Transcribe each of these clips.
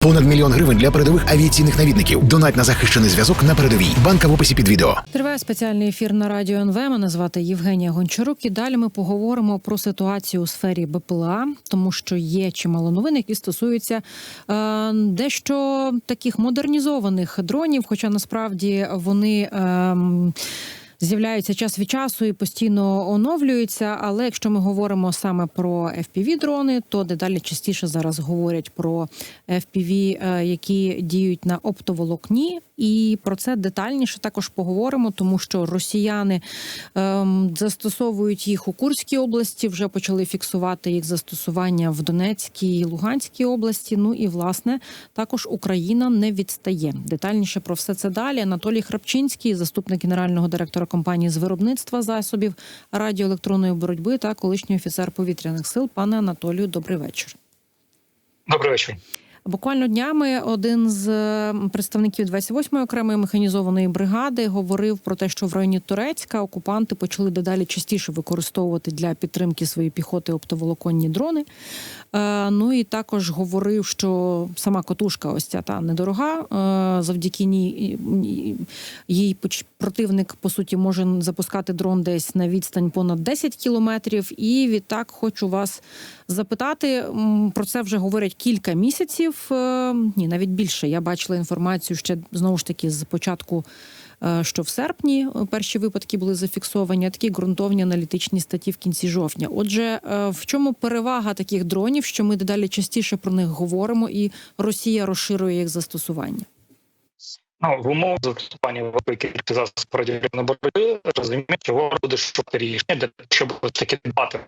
Понад мільйон гривень для передових авіаційних навідників. Донать на захищений зв'язок на передовій. Банка в описі під відео. Триває спеціальний ефір на радіо НВ. Мене звати Євгенія Гончарук. І далі ми поговоримо про ситуацію у сфері БПЛА, тому що є чимало новин, які стосуються е, дещо таких модернізованих дронів. Хоча насправді вони. Е, З'являються час від часу і постійно оновлюються. Але якщо ми говоримо саме про fpv дрони, то дедалі частіше зараз говорять про FPV, е, які діють на оптоволокні, і про це детальніше також поговоримо, тому що росіяни ем, застосовують їх у Курській області, вже почали фіксувати їх застосування в Донецькій і Луганській області. Ну і власне також Україна не відстає. Детальніше про все це далі. Анатолій Храпчинський, заступник генерального директора компанії з виробництва засобів радіоелектронної боротьби та колишній офіцер повітряних сил. Пане Анатолію, добрий вечір. Добрий вечір. Буквально днями один з представників 28-ї окремої механізованої бригади говорив про те, що в районі Турецька окупанти почали дедалі частіше використовувати для підтримки своєї піхоти оптоволоконні дрони. Е, Ну і також говорив, що сама котушка, ось ця та недорога, е, завдяки ній- їй противник по суті може запускати дрон десь на відстань понад 10 кілометрів. І відтак хочу вас запитати. Про це вже говорять кілька місяців. е, Ні, навіть більше. Я бачила інформацію ще знову ж таки з початку. е, Що в серпні е, перші випадки були зафіксовані, а такі ґрунтовні аналітичні статті в кінці жовтня. Отже, в чому перевага таких дронів, що ми дедалі частіше про них говоримо, і Росія розширює їх застосування? Ну, в умовах застосування великої кількості засобів радіоелектронної боротьби розуміємо, що буде шукати рішення для того, щоб таки дбати,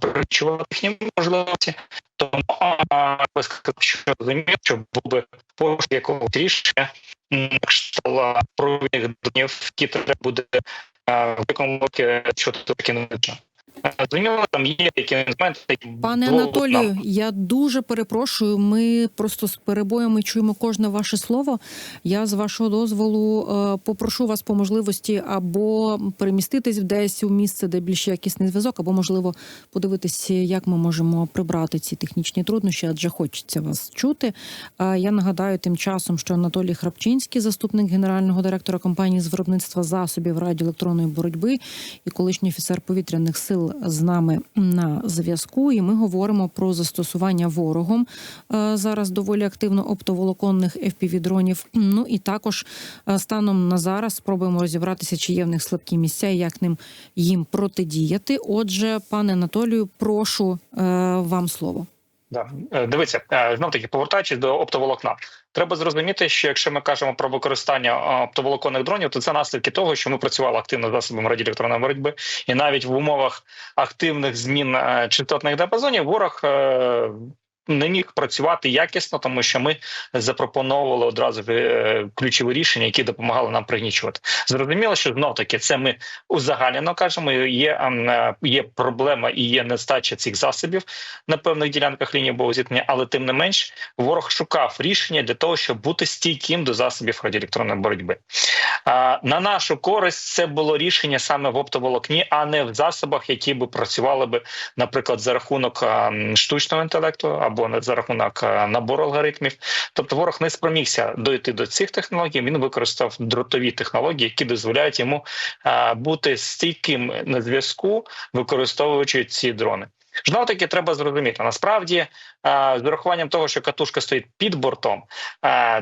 перечувати їхні можливості. Тому би сказав, що розумію, що був би пошук якогось рішення кшталт провідних днів, які треба буде е, в якому році що це таке. Е, Зрозуміло, там є які інструменти, Пане Анатолію, я дуже перепрошую. Ми просто з перебоями чуємо кожне ваше слово. Я з вашого дозволу е, попрошу вас по можливості або переміститись десь у місце, де більш якісний зв'язок, або можливо подивитись, як ми можемо прибрати ці технічні труднощі, адже хочеться вас чути. Я нагадаю тим часом, що Анатолій Храпчинський, заступник генерального директора компанії з виробництва засобів радіоелектронної боротьби і колишній офіцер повітряних сил з нами на зв'язку. І ми говоримо про застосування ворогом е, зараз доволі активно оптоволоконних FPV-дронів. Ну і також е, станом на зараз спробуємо розібратися, чи є в них слабкі місця і як ним їм протидіяти. Отже, пане Анатолію, прошу е, вам слово. Да. Дивіться, знов таки повертаючись до оптоволокна, треба зрозуміти, що якщо ми кажемо про використання е, оптоволоконних дронів, то це наслідки того, що ми працювали активно з засобами радіоелектронної боротьби, і навіть в умовах активних змін е, частотних діапазонів ворог. Не міг працювати якісно, тому що ми запропонували одразу е, ключові рішення, які допомагали нам пригнічувати. Зрозуміло, що знов таки це ми узагальнено кажемо. Є ем, е, є проблема і є нестача цих засобів на певних ділянках лінії бойового зіткнення, але тим не менш ворог шукав рішення для того, щоб бути стійким до засобів радіоелектронної боротьби. А, на нашу користь це було рішення саме в оптоволокні, а не в засобах, які би працювали би, наприклад, за рахунок а, м, штучного інтелекту або за рахунок набору алгоритмів. Тобто ворог не спромігся дойти до цих технологій. Він використав дротові технології, які дозволяють йому бути стійким на зв'язку, використовуючи ці дрони. Знову таки треба зрозуміти. Насправді, з урахуванням того, що катушка стоїть під бортом,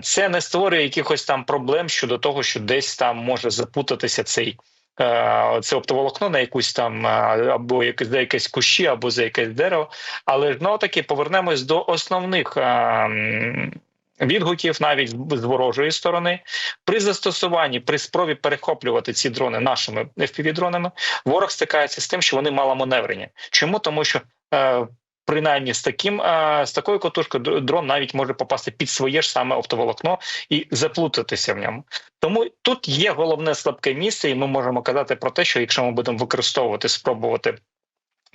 це не створює якихось там проблем щодо того, що десь там може запутатися цей. Е, Це оптоволокно на якусь там або якесь за якесь кущі, або за якесь дерево. Але знову таки повернемось до основних відгуків, навіть з ворожої сторони. При застосуванні, при спробі перехоплювати ці дрони нашими FPV-дронами, ворог стикається з тим, що вони маломаневрені. Чому? Тому що е, принаймні з таким е, з такою котушкою дрон навіть може попасти під своє ж саме оптоволокно і заплутатися в ньому. Тому тут є головне слабке місце, і ми можемо казати про те, що якщо ми будемо використовувати, спробувати.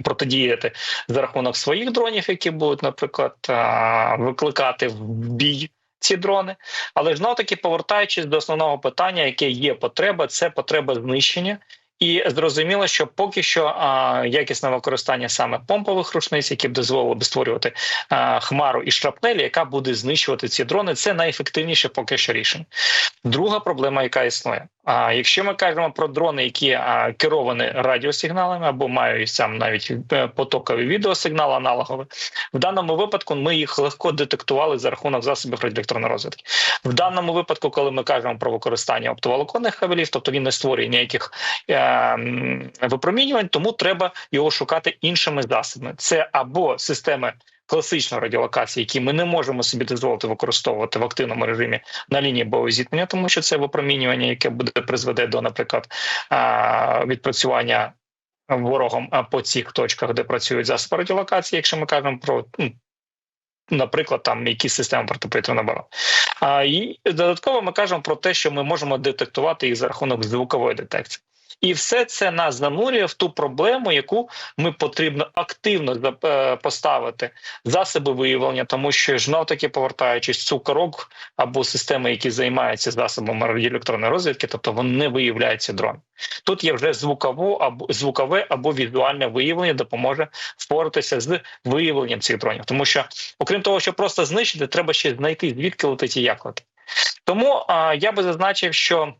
Протидіяти за рахунок своїх дронів, які будуть, наприклад, е, викликати в бій ці дрони. Але ж таки повертаючись до основного питання, яке є потреба, це потреба знищення І зрозуміло, що поки що а, якісне використання саме помпових рушниць, які б дозволили б створювати а, хмару і шрапнелі, яка буде знищувати ці дрони, це найефективніше поки що рішення. Друга проблема, яка існує. А якщо ми кажемо про дрони, які керовані радіосигналами або мають сам навіть е, потокові відеосигнали аналогові, в даному випадку ми їх легко детектували за рахунок засобів радіоелектронної розвідки. В даному випадку, коли ми кажемо про використання оптоволоконних кабелів, тобто він не створює ніяких е, випромінювань, тому треба його шукати іншими засобами. Це або системи. Класичної радіолокації, які ми не можемо собі дозволити використовувати в активному режимі на лінії боєзіткнення, тому що це випромінювання, яке буде призведе до, наприклад, відпрацювання ворогом по цих точках, де працюють засоби радіолокації, якщо ми кажемо про ну, наприклад, там якісь системи протиповітряної оборони. А і додатково ми кажемо про те, що ми можемо детектувати їх за рахунок звукової детекції. І все це нас занурює в ту проблему, яку ми потрібно активно е, поставити засоби виявлення, тому що знов таки повертаючись цукорок або системи, які займаються засобами радіоелектронної розвідки, тобто вони не виявляють ці дрони. Тут є вже звуково або звукове або візуальне виявлення, допоможе впоратися з виявленням цих дронів, тому що окрім того, що просто знищити, треба ще знайти звідки летить і як летить. Тому а, я би зазначив, що.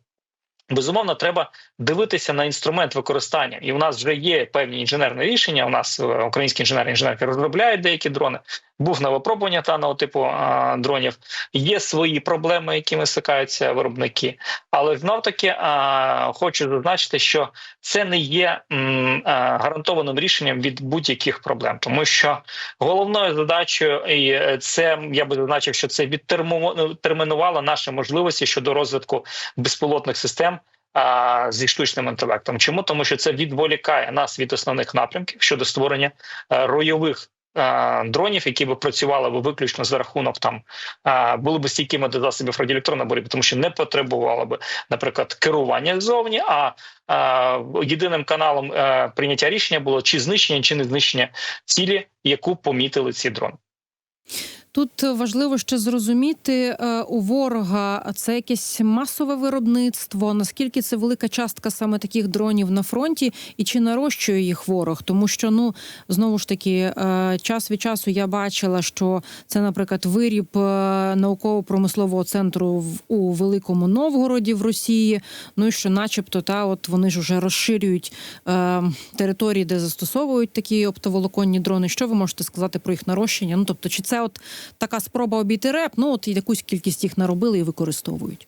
Безумовно, треба дивитися на інструмент використання, і у нас вже є певні інженерні рішення. У нас е, українські інженери інженерки розробляють деякі дрони. Був на випробування даного типу а, дронів. Є свої проблеми, якими стикаються виробники, але знов таки а, хочу зазначити, що це не є м, а, гарантованим рішенням від будь-яких проблем, тому що головною задачею і е, це я би зазначив, що це відтермінувало наші можливості щодо розвитку безпілотних систем. Зі штучним інтелектом, чому тому, що це відволікає нас від основних напрямків щодо створення е, ройових е, дронів, які би працювали би виключно за рахунок там е, були б стійкими до засобів радіоелектронної боротьби, тому що не потребувало би, наприклад, керування ззовні, а єдиним каналом прийняття рішення було чи знищення, чи не знищення цілі, яку помітили ці дрони. Тут важливо ще зрозуміти е, у ворога це якесь масове виробництво. Наскільки це велика частка саме таких дронів на фронті, і чи нарощує їх ворог? Тому що ну знову ж таки, е, час від часу я бачила, що це, наприклад, виріб е, науково-промислового центру у Великому Новгороді в Росії. Ну і що, начебто, та от вони ж вже розширюють території, де застосовують такі оптоволоконні дрони. Що ви можете сказати про їх нарощення? Ну тобто, чи це от така спроба обійти реп? Ну от якусь кількість їх наробили і використовують.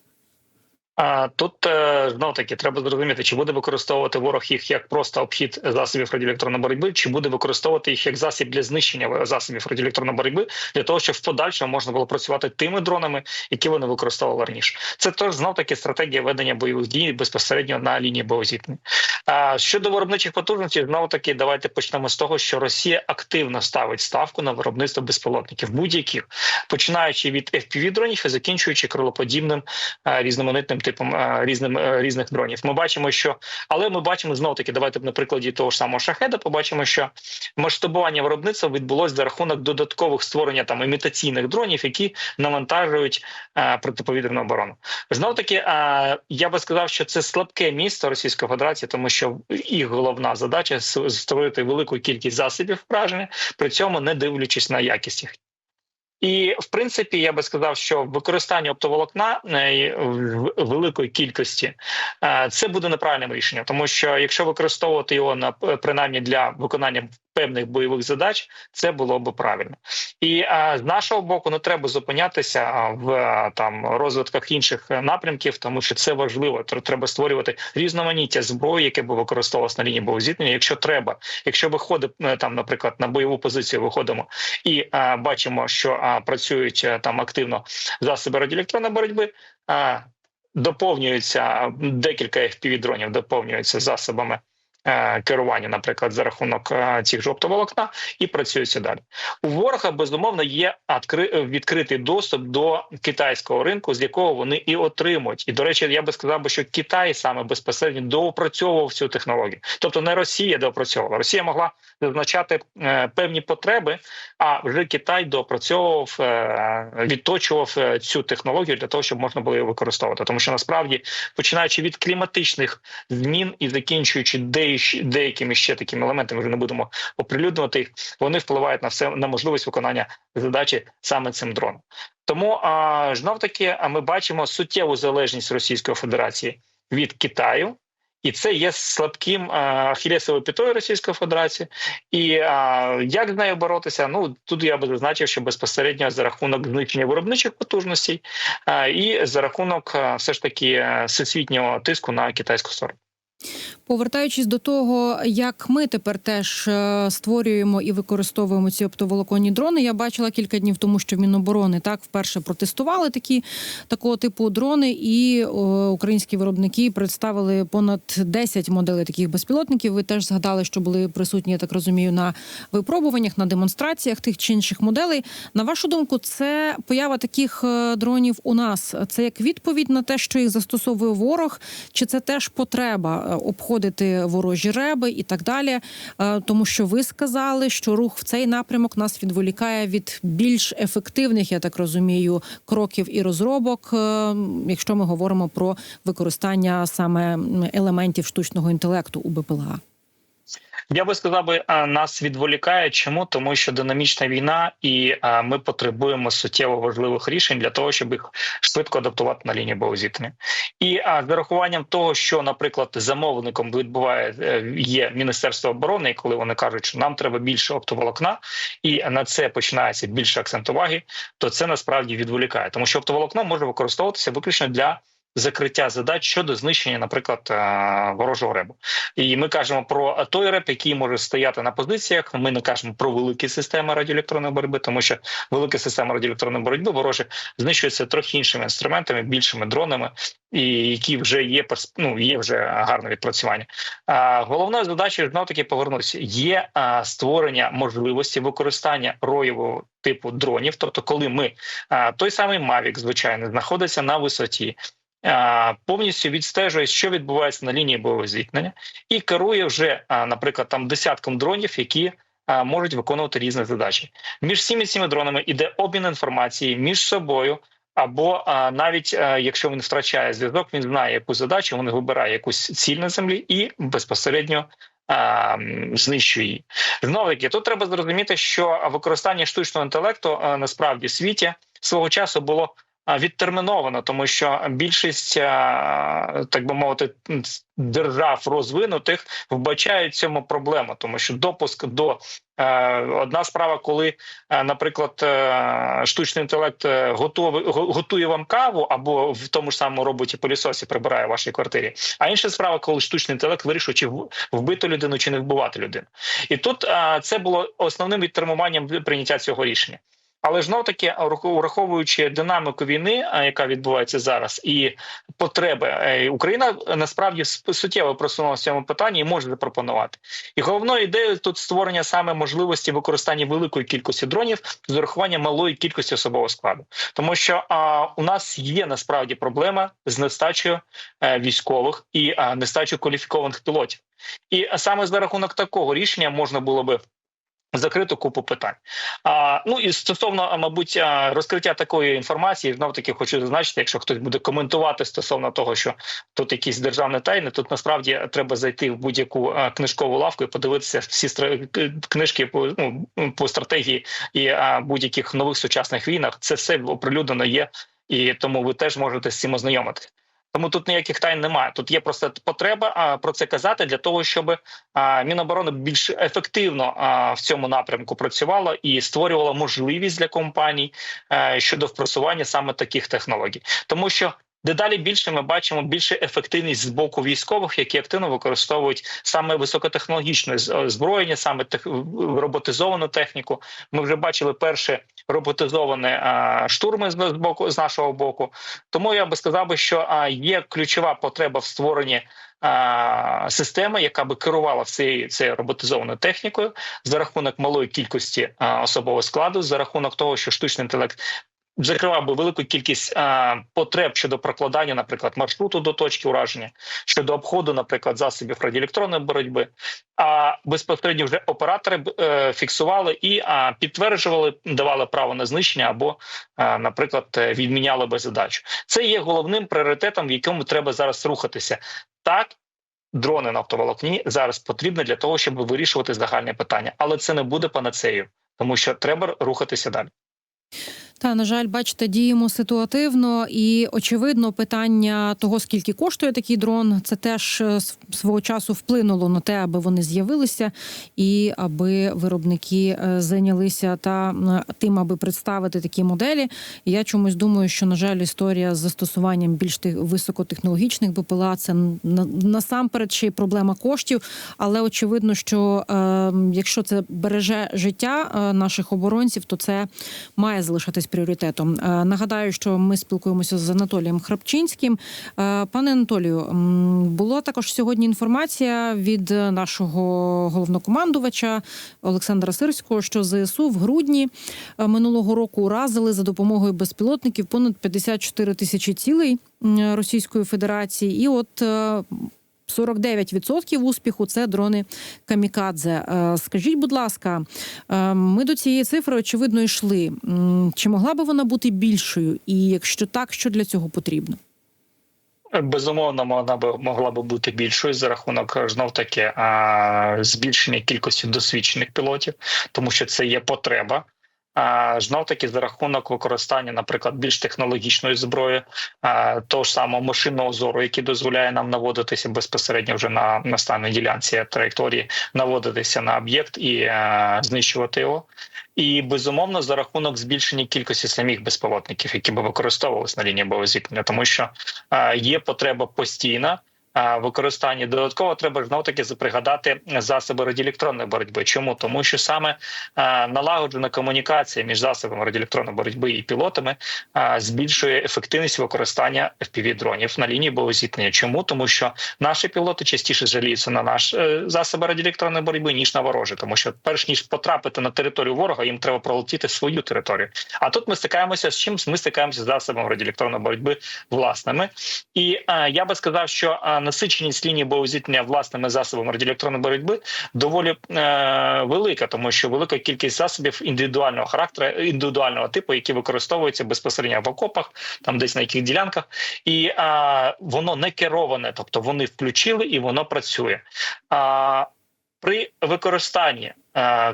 Тут е, знов таки треба зрозуміти, чи буде використовувати ворог їх як просто обхід засобів радіоелектронної боротьби, чи буде використовувати їх як засіб для знищення засобів радіоелектронної боротьби, для того, щоб в подальшому можна було працювати тими дронами, які вони використовували раніше. Це теж знов таки стратегія ведення бойових дій безпосередньо на лінії боєзіткнення. А щодо виробничих потужностей, знову таки давайте почнемо з того, що Росія активно ставить ставку на виробництво безпілотників, будь-яких починаючи від fpv дронів і закінчуючи крилоподібним е, різноманітним типом е, різним е, різних дронів. Ми бачимо, що але ми бачимо знов таки. Давайте на прикладі того ж самого шахеда. Побачимо, що масштабування виробництва відбулось за рахунок додаткових створення там імітаційних дронів, які навантажують е, протиповітряну оборону. Знов таки, е, я би сказав, що це слабке місто Російської Федерації, тому що їх головна задача створити велику кількість засобів враження, при цьому не дивлячись на якість їх. І в принципі, я би сказав, що використання оптоволокна е, в великої кількості е, це буде неправильним рішенням, тому що якщо використовувати його на е, принаймні для виконання певних бойових задач, це було б правильно. І е, з нашого боку не треба зупинятися в там розвитках інших напрямків, тому що це важливо. Тр- Треба створювати різноманіття зброї, яке би використовувалось на лінії боєзіткнення. Якщо треба, якщо виходить е, там, наприклад, на бойову позицію, виходимо і е, бачимо, що е, працюють е, там активно засоби радіоелектронної боротьби. е, Доповнюються декілька fpv дронів доповнюються засобами керування, наприклад, за рахунок е, цих же оптоволокна, і працюються далі. У ворога безумовно є адкри- відкритий доступ до китайського ринку, з якого вони і отримують. І до речі, я би сказав, що Китай саме безпосередньо доопрацьовував цю технологію, тобто не Росія доопрацьовувала. Росія могла зазначати е, певні потреби, а вже Китай доопрацьовував, е, відточував е, цю технологію для того, щоб можна було її використовувати. Тому що насправді, починаючи від кліматичних змін і закінчуючи деякі- деякими ще такими елементами, вже не будемо оприлюднювати їх, вони впливають на все на можливість виконання задачі саме цим дроном. Тому а, знов таки ми бачимо суттєву залежність Російської Федерації від Китаю. І це є слабким ахілесовою п'ятою Російської Федерації. І а, як з нею боротися? Ну тут я би зазначив, що безпосередньо за рахунок знищення виробничих потужностей а, і за рахунок все ж таки всесвітнього тиску на китайську сторону. Повертаючись до того, як ми тепер теж е, створюємо і використовуємо ці оптоволоконні дрони, я бачила кілька днів тому, що Міноборони так вперше протестували такі такого типу дрони, і о, українські виробники представили понад 10 моделей таких безпілотників. Ви теж згадали, що були присутні, я так розумію, на випробуваннях, на демонстраціях тих чи інших моделей. На вашу думку, це поява таких е, дронів у нас. Це як відповідь на те, що їх застосовує ворог, чи це теж потреба е, обходити ворожі реби і так далі? Е, Тому що ви сказали, що рух в цей напрямок нас відволікає від більш ефективних, я так розумію, кроків і розробок, е, якщо ми говоримо про використання саме елементів штучного інтелекту у БПЛА. Я би сказав, би нас відволікає. Чому тому, що динамічна війна, і ми потребуємо суттєво важливих рішень для того, щоб їх швидко адаптувати на лінії боєзіткнення. І а з урахуванням того, що, наприклад, замовником відбуває е, є Міністерство оборони, і коли вони кажуть, що нам треба більше оптоволокна, і на це починається більше акцент уваги, то це насправді відволікає, тому що оптоволокно може використовуватися виключно для. Закриття задач щодо знищення, наприклад, е, ворожого ребу, і ми кажемо про той реп, який може стояти на позиціях. Ми не кажемо про великі системи радіоелектронної боротьби, тому що велика система радіоелектронної боротьби ворожі знищується трохи іншими інструментами, більшими дронами, і які вже є ну, є вже гарне відпрацювання. А головною задачею знов таки повернуся є створення можливості використання роєвого типу дронів, тобто, коли ми той самий Mavic, звичайно, знаходиться на висоті. А, Повністю відстежує, що відбувається на лінії бойового зіткнення, і керує вже, наприклад, там десятком дронів, які можуть виконувати різні задачі. Між всіми цими дронами іде обмін інформації між собою. Або а, навіть а, якщо він втрачає зв'язок, він знає яку задачу, він вибирає якусь ціль на землі і безпосередньо а, знищує її. Знову таки, тут треба зрозуміти, що використання штучного інтелекту а, насправді в світі свого часу було відтерміновано, тому що більшість, так би мовити, держав розвинутих вбачають цьому проблему, тому що допуск до е, одна справа, коли, е, наприклад, е, штучний інтелект е, готовий готує вам каву або в тому ж самому роботі пилісосі прибирає в вашій квартирі. А інша справа, коли штучний інтелект вирішує, чи вбити людину, чи не вбивати людину. І тут е, це було основним відтермуванням прийняття цього рішення. Але знов таки, враховуючи динаміку війни, яка відбувається зараз, і потреби е, Україна е, насправді суттєво просунулася в цьому питанні і може запропонувати. І головною ідеєю тут створення саме можливості використання великої кількості дронів з урахуванням малої кількості особового складу, тому що а, у нас є насправді проблема з нестачею е, військових і а, нестачею кваліфікованих пілотів. І саме за рахунок такого рішення можна було би закриту купу питань. А, ну і стосовно, мабуть, розкриття такої інформації, знов таки хочу зазначити, якщо хтось буде коментувати стосовно того, що тут якісь державні тайни, тут насправді треба зайти в будь-яку книжкову лавку і подивитися всі книжки по ну по стратегії і будь-яких нових сучасних війнах. Це все оприлюднено є, і тому ви теж можете з цим ознайомитися. Тому тут ніяких тайн немає. Тут є просто потреба про це казати для того, щоб Міноборони більш ефективно в цьому напрямку працювало і створювало можливість для компаній а, щодо впросування саме таких технологій, тому що. Дедалі більше ми бачимо більше ефективність з боку військових, які активно використовують саме високотехнологічне з- озброєння, саме тех, роботизовану техніку. Ми вже бачили перші роботизовані а, штурми з, боку з нашого боку. Тому я би сказав би, що а, є ключова потреба в створенні а, система, яка би керувала всією цією роботизованою технікою за рахунок малої кількості особового складу, за рахунок того, що штучний інтелект. Закривав би велику кількість а, потреб щодо прокладання, наприклад, маршруту до точки ураження, щодо обходу, наприклад, засобів радіоелектронної боротьби. А безпосередньо вже оператори е, фіксували і а, підтверджували, давали право на знищення або, а, наприклад, е, відміняли би задачу. Це є головним пріоритетом, в якому треба зараз рухатися. Так, дрони на оптоволокні зараз потрібні для того, щоб вирішувати загальне питання, але це не буде панацею, тому що треба рухатися далі. Та на жаль, бачите, діємо ситуативно і очевидно, питання того, скільки коштує такий дрон, це теж е, свого часу вплинуло на те, аби вони з'явилися, і аби виробники е, зайнялися та тим, аби представити такі моделі. Я чомусь думаю, що на жаль, історія з застосуванням більш тих високотехнологічних БПЛА це на- насамперед ще й проблема коштів. Але очевидно, що е, якщо це береже життя е, наших оборонців, то це має залишатись пріоритетом. Е, Нагадаю, що ми спілкуємося з Анатолієм Храпчинським. Е, Пане Анатолію, була також сьогодні інформація від нашого головнокомандувача Олександра Сирського, що ЗСУ в грудні е, минулого року уразили за допомогою безпілотників понад 54 тисячі цілей Російської Федерації, і от. Е, 49% успіху це дрони камікадзе. Е, Скажіть, будь ласка, е, ми до цієї цифри очевидно йшли. Чи могла би вона бути більшою? І якщо так, що для цього потрібно? Безумовно, вона б могла би бути більшою за рахунок знов таки збільшення кількості досвідчених пілотів, тому що це є потреба. Знов таки за рахунок використання, наприклад, більш технологічної зброї, того ж самого машинного зору, який дозволяє нам наводитися безпосередньо вже на настанній ділянці траєкторії, наводитися на об'єкт і знищувати його. І безумовно за рахунок збільшення кількості самих безпілотників, які би використовувалися на лінії бойового зіткнення, тому що а, є потреба постійна. А, Використання додатково треба знов таки пригадати засоби радіоелектронної боротьби. Чому тому, що саме налагоджена комунікація між засобами радіоелектронної боротьби і пілотами збільшує ефективність використання fpv дронів на лінії бойового зіткнення. Чому тому, що наші пілоти частіше жаліються на наш е, засоби радіоелектронної боротьби ніж на ворожі, тому що перш ніж потрапити на територію ворога, їм треба пролетіти свою територію. А тут ми стикаємося з чим? Ми стикаємося з засобами радіоелектронної боротьби власними. І е, я би сказав, що е, насиченість лінії бойового зіткнення власними засобами радіоелектронної боротьби доволі е, велика, тому що велика кількість засобів індивідуального характеру, індивідуального типу, які використовуються безпосередньо в окопах, там десь на яких ділянках, і е, воно не кероване, тобто вони включили і воно працює. А при використанні е,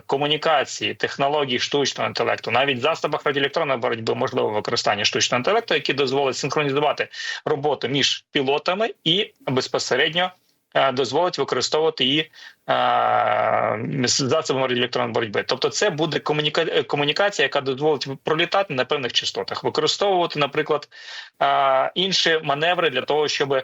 комунікації технологій штучного інтелекту, навіть засобах радіоелектронної боротьби можливо використання штучного інтелекту, які дозволить синхронізувати роботу між пілотами і безпосередньо е, дозволить використовувати її е, засобами радіоелектронної боротьби. Тобто, це буде комуніка... комунікація, яка дозволить пролітати на певних частотах, використовувати, наприклад, інші маневри для того, щоб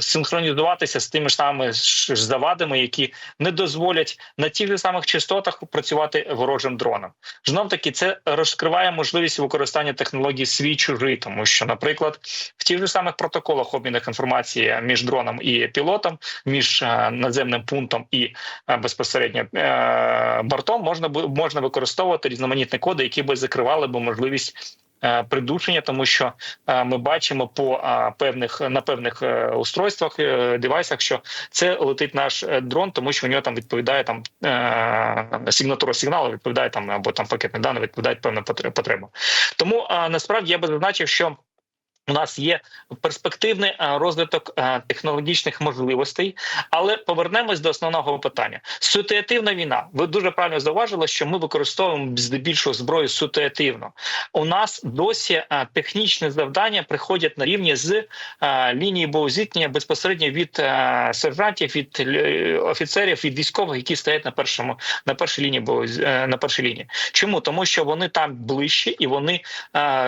синхронізуватися з тими ж самими завадами, які не дозволять на тих же самих частотах працювати ворожим дроном. Знов таки, це розкриває можливість використання технологій свій чужий, тому що, наприклад, в тих же самих протоколах обмінних інформації між дроном і пілотом, між наземним пунктом і е, безпосередньо е, бортом, можна можна використовувати різноманітні коди, які би закривали би можливість. е, Придушення, тому що ми бачимо по певних на певних устройствах девайсах, що це летить наш дрон, тому що у нього там відповідає там сигнатура сигналу, відповідає там або там пакетні дані відповідають певним потре- потребам. Тому насправді я би зазначив, що у нас є перспективний е, розвиток е, технологічних можливостей, але повернемось до основного питання. Ситуативна війна. Ви дуже правильно зауважили, що ми використовуємо здебільшого зброю ситуативно. У нас досі е, технічні завдання приходять на рівні з лінії боєзіткнення безпосередньо від сержантів, від офіцерів, від військових, які стоять на першому на першій лінії на першій лінії. Чому тому, що вони там ближче і вони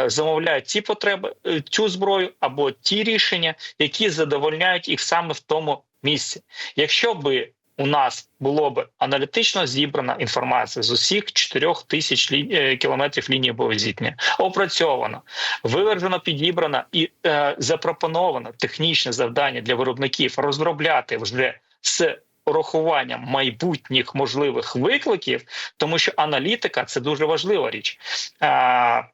замовляють ті потреби, е, зброю або ті рішення, які задовольняють їх саме в тому місці. Якщо би у нас було б аналітично зібрана інформація з усіх 4 тисяч лі... е, кілометрів лінії бойового зіткнення, опрацьовано, вивержено, підібрано і е, запропоновано технічне завдання для виробників розробляти вже з урахуванням майбутніх можливих викликів, тому що аналітика це дуже важлива річ. Е,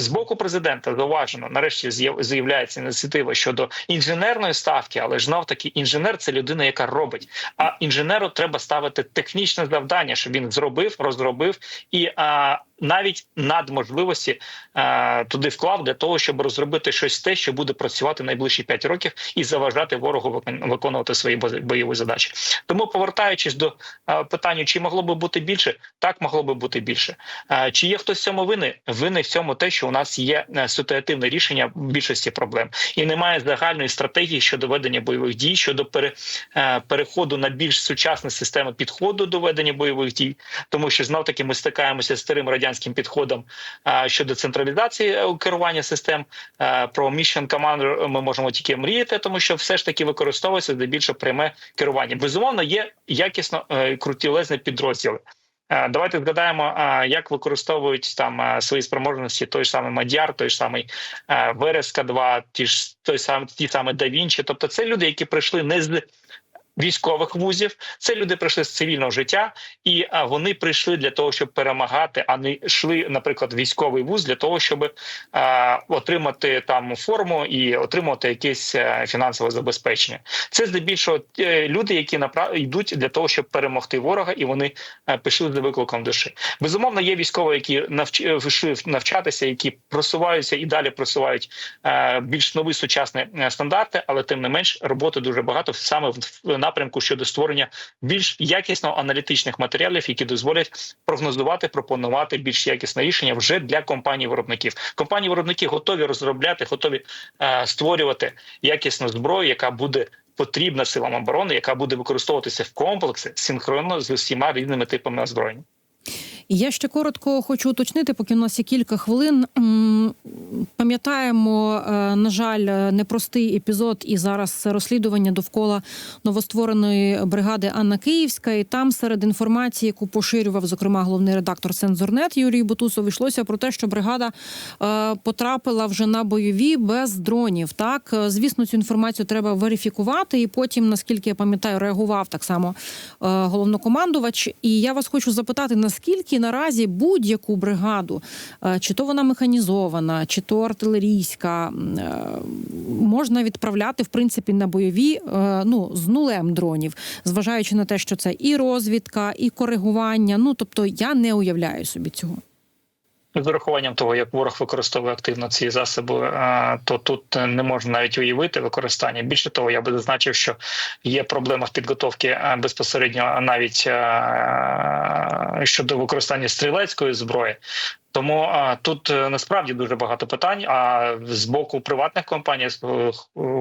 з боку президента зауважено, нарешті з'яв- з'являється ініціатива щодо інженерної ставки, але ж знов таки інженер це людина, яка робить. А інженеру треба ставити технічне завдання, щоб він зробив, розробив і а, навіть надможливості а, туди вклав для того, щоб розробити щось те, що буде працювати найближчі 5 років і заважати ворогу викон- виконувати свої бойові задачі. Тому, повертаючись до а, питання, чи могло би бути більше, так могло би бути більше. А, Чи є хтось в цьому винний? Винний в цьому те, що у нас є е, ситуативне рішення більшості проблем, і немає загальної стратегії щодо ведення бойових дій, щодо пере, е, переходу на більш сучасні системи підходу до ведення бойових дій, тому що знов таки ми стикаємося з старим радянським підходом е, щодо централізації керування систем. Про Mission Commander ми можемо тільки мріяти, тому що все ж таки використовується здебільшого пряме керування. Безумовно, є якісно крутілезні підрозділи. Е, Давайте згадаємо, е, як використовують там е, свої спроможності той самий Мадяр, той самий Вереска, ВРСК 2 ті ж той сам ті самі Давінчі. Тобто, це люди, які прийшли не з військових вузів, це люди прийшли з цивільного життя, і вони прийшли для того, щоб перемагати, а не йшли, наприклад, військовий вуз для того, щоб е, отримати там форму і отримати якесь е, фінансове забезпечення. Це здебільшого е, люди, які йдуть для того, щоб перемогти ворога, і вони е, пішли за викликом душі. Безумовно, є військові, які навч... вийшли навчатися, які просуваються і далі просувають більш нові сучасні стандарти, але тим не менш роботи дуже багато саме в напрямку щодо створення більш якісно аналітичних матеріалів, які дозволять прогнозувати, пропонувати більш якісне рішення вже для компаній виробників. Компанії виробники готові розробляти, готові е, створювати якісну зброю, яка буде. Потрібна силам оборони, яка буде використовуватися в комплексі синхронно з усіма різними типами озброєння. Я ще коротко хочу уточнити, поки у нас є кілька хвилин. Пам'ятаємо, е, на жаль, непростий епізод, і зараз розслідування довкола новоствореної бригади Анна Київська. І там серед інформації, яку поширював, зокрема, головний редактор Сензорнет Юрій Бутусов, йшлося про те, що бригада е, потрапила вже на бойові без дронів. Так, Е, звісно, цю інформацію треба верифікувати, і потім, наскільки я пам'ятаю, реагував так само головнокомандувач. І я вас хочу запитати, наскільки наразі будь-яку бригаду, е, чи то вона механізована, чи то артилерійська, е, можна відправляти в принципі на бойові е, ну з нулем дронів, зважаючи на те, що це і розвідка, і коригування. Ну тобто я не уявляю собі цього. З урахуванням того, як ворог використовує активно ці засоби, е, то тут не можна навіть уявити використання. Більше того, я би зазначив, що є проблема в підготовці е, безпосередньо навіть е, щодо використання стрілецької зброї. Тому а, тут е, насправді дуже багато питань. А з боку приватних компаній е,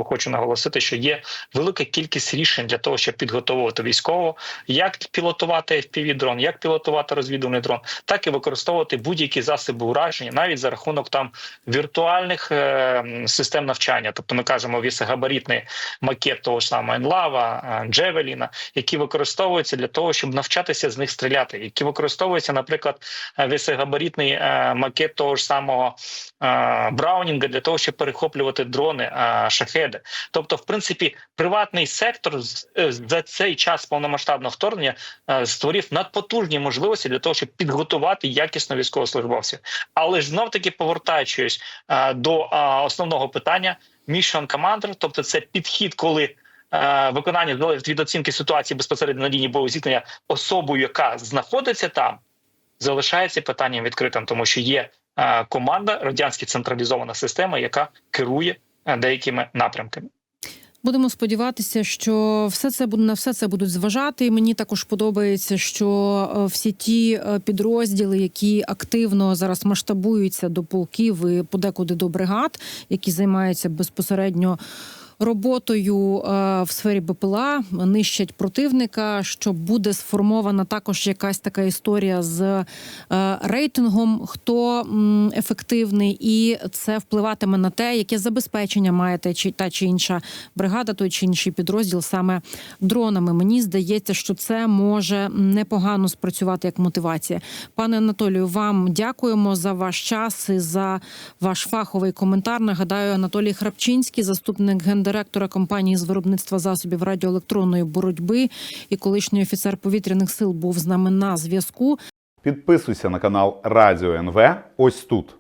хочу наголосити, що є велика кількість рішень для того, щоб підготовувати військово, як пілотувати FPV-дрон, як пілотувати розвідувальний дрон, так і використовувати будь-які засоби ураження, навіть за рахунок там віртуальних е, систем навчання. Тобто ми кажемо вісогабаритний макет того ж самого Енлава, Джевеліна, які використовуються для того, щоб навчатися з них стріляти, які використовуються, наприклад, е, е, макет того ж самого е, Браунінга для того, щоб перехоплювати дрони е, шахеди. Тобто, в принципі, приватний сектор е, за цей час повномасштабного вторгнення е, створив надпотужні можливості для того, щоб підготувати якісно військовослужбовців. Але ж знов таки повертаючись е, до е, основного питання, Mission Commander, тобто це підхід, коли. е, Виконання залежить від оцінки ситуації безпосередньо на лінії бойового зіткнення особою, яка знаходиться там, залишається питанням відкритим, тому що є е, команда, радянська централізована система, яка керує деякими напрямками. Будемо сподіватися, що все це буде на все це будуть зважати. Мені також подобається, що е, всі ті е, підрозділи, які активно зараз масштабуються до полків і подекуди до бригад, які займаються безпосередньо. Роботою е, в сфері БПЛА, нищать противника. Що буде сформована також якась така історія з е, рейтингом, хто ефективний, і це впливатиме на те, яке забезпечення має та чи інша бригада, той чи інший підрозділ саме дронами. Мені здається, що це може непогано спрацювати як мотивація. Пане Анатолію, вам дякуємо за ваш час і за ваш фаховий коментар. Нагадаю, Анатолій Храпчинський, заступник гендиректора компанії з виробництва засобів радіоелектронної боротьби і колишній офіцер повітряних сил, був з нами на зв'язку. Підписуйся на канал Радіо НВ ось тут.